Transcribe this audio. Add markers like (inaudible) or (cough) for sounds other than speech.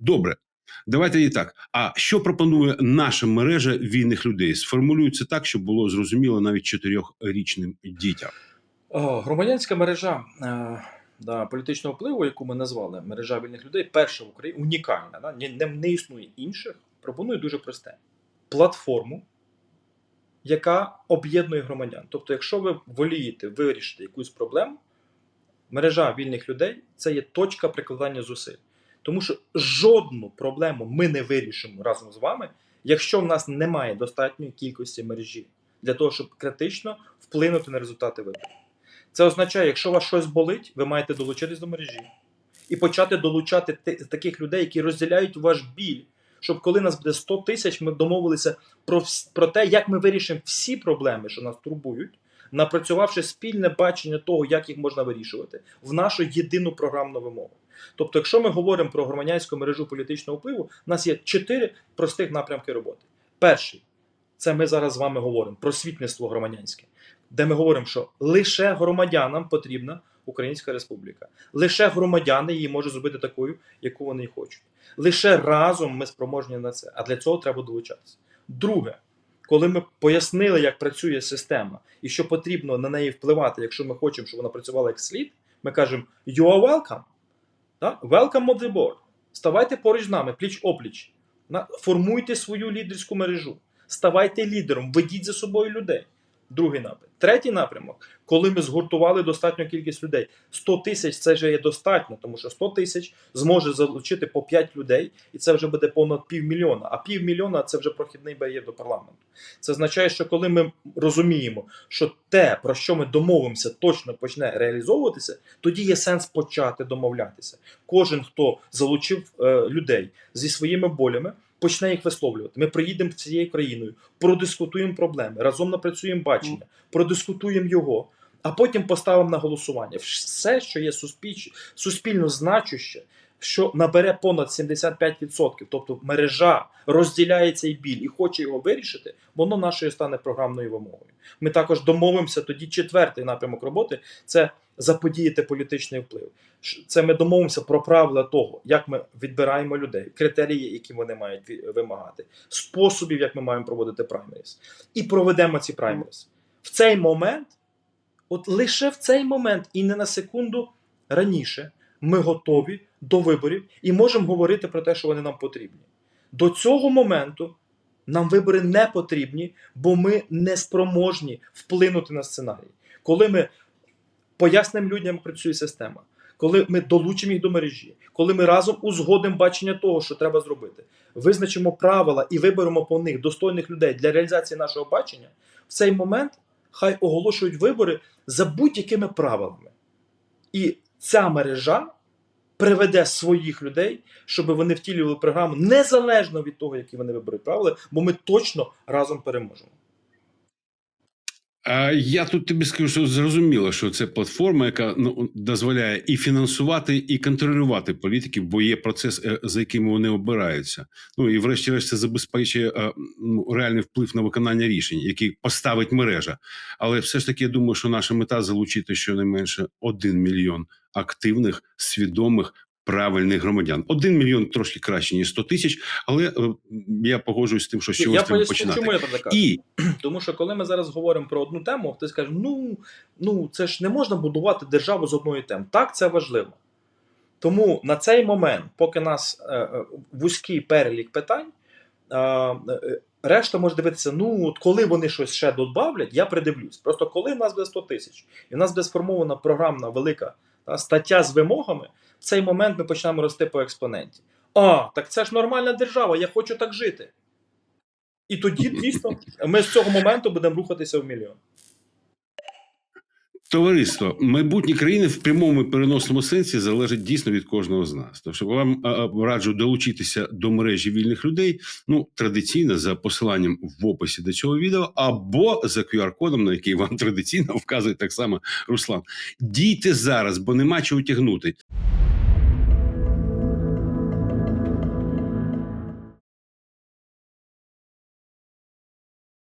Добре, давайте і так. А що пропонує наша мережа вільних людей? Сформулюю це так, щоб було зрозуміло навіть чотирьохрічним дітям. Громадянська мережа е, да, політичного впливу, яку ми назвали мережа вільних людей, перша в Україні унікальна. Да? Не, не, не існує інших. Пропонує дуже просте: платформу, яка об'єднує громадян. Тобто, якщо ви волієте вирішити якусь проблему, мережа вільних людей це є точка прикладання зусиль. Тому що жодну проблему ми не вирішимо разом з вами, якщо в нас немає достатньої кількості мережі для того, щоб критично вплинути на результати виборів. Це означає, якщо у вас щось болить, ви маєте долучитись до мережі і почати долучати таких людей, які розділяють ваш біль, щоб коли нас буде 100 тисяч, ми домовилися про, про те, як ми вирішимо всі проблеми, що нас турбують, напрацювавши спільне бачення того, як їх можна вирішувати, в нашу єдину програмну вимогу. Тобто, якщо ми говоримо про громадянську мережу політичного впливу, у нас є чотири простих напрямки роботи. Перший це ми зараз з вами говоримо просвітництво громадянське, де ми говоримо, що лише громадянам потрібна Українська Республіка. Лише громадяни її можуть зробити такою, яку вони хочуть. Лише разом ми спроможні на це. А для цього треба долучатися. Друге, коли ми пояснили, як працює система і що потрібно на неї впливати, якщо ми хочемо, щоб вона працювала як слід, ми кажемо you are welcome. Так? Welcome on the board. Ставайте поруч з нами, пліч опліч. Формуйте свою лідерську мережу. Ставайте лідером, ведіть за собою людей. Другий напрямок. Третій напрямок, коли ми згуртували достатню кількість людей. 100 тисяч це вже є достатньо, тому що 100 тисяч зможе залучити по 5 людей, і це вже буде понад півмільйона. А півмільйона це вже прохідний бар'єр до парламенту. Це означає, що коли ми розуміємо, що те, про що ми домовимося, точно почне реалізовуватися, тоді є сенс почати домовлятися. Кожен, хто залучив е, людей зі своїми болями, почне їх висловлювати. Ми приїдемо цією країною, продискутуємо проблеми, разом напрацюємо бачення, продискутуємо його, а потім поставимо на голосування. Все, що є суспіль суспільно значуще, що набере понад 75%, тобто мережа розділяє цей біль і хоче його вирішити, воно нашою стане програмною вимогою. Ми також домовимося тоді четвертий напрямок роботи це заподіяти політичний вплив. Це ми домовимося про правила того, як ми відбираємо людей, критерії, які вони мають вимагати, способів, як ми маємо проводити праймеріс. І проведемо ці праймеріс. В цей момент, от лише в цей момент, і не на секунду раніше, ми готові до виборів і можемо говорити про те, що вони нам потрібні. До цього моменту нам вибори не потрібні, бо ми не спроможні вплинути на сценарій. Коли ми пояснимо людям, як працює система, коли ми долучимо їх до мережі, коли ми разом узгодимо бачення того, що треба зробити, визначимо правила і виберемо по них достойних людей для реалізації нашого бачення, в цей момент хай оголошують вибори за будь-якими правилами. І ця мережа приведе своїх людей, щоб вони втілювали програму незалежно від того, які вони виберуть правила, бо ми точно разом переможемо. Я тут тобі скажу, що зрозуміло, що це платформа, яка ну, дозволяє і фінансувати, і контролювати політиків, бо є процес, е, за яким вони обираються. Ну і врешті-решт це забезпечує е, реальний вплив на виконання рішень, які поставить мережа. Але все ж таки я думаю, що наша мета залучити щонайменше один мільйон активних, свідомих. Правильних громадян один мільйон трошки краще ніж 100 тисяч, але е, я погоджуюсь з тим, що з чогось треба починати. чому я кажу. І Тому що коли ми зараз говоримо про одну тему, ти скажеш, ну, ну це ж не можна будувати державу з одної теми. Так, це важливо. Тому на цей момент, поки нас е, е, вузький перелік питань, е, е, решта може дивитися, ну от коли вони щось ще додавлять, я придивлюсь. Просто коли в нас буде 100 тисяч, і в нас буде сформована програмна велика та, стаття з вимогами, цей момент ми почнемо рости по експоненті. А, так це ж нормальна держава, я хочу так жити. І тоді дійсно ми з цього моменту будемо рухатися в мільйон. Товариство, майбутнє країни в прямому переносному сенсі залежить дійсно від кожного з нас. Тож вам раджу долучитися до мережі вільних людей. Ну традиційно за посиланням в описі до цього відео, або за QR-кодом, на який вам (laughs) традиційно вказує так само Руслан. Дійте зараз, бо нема чого тягнути.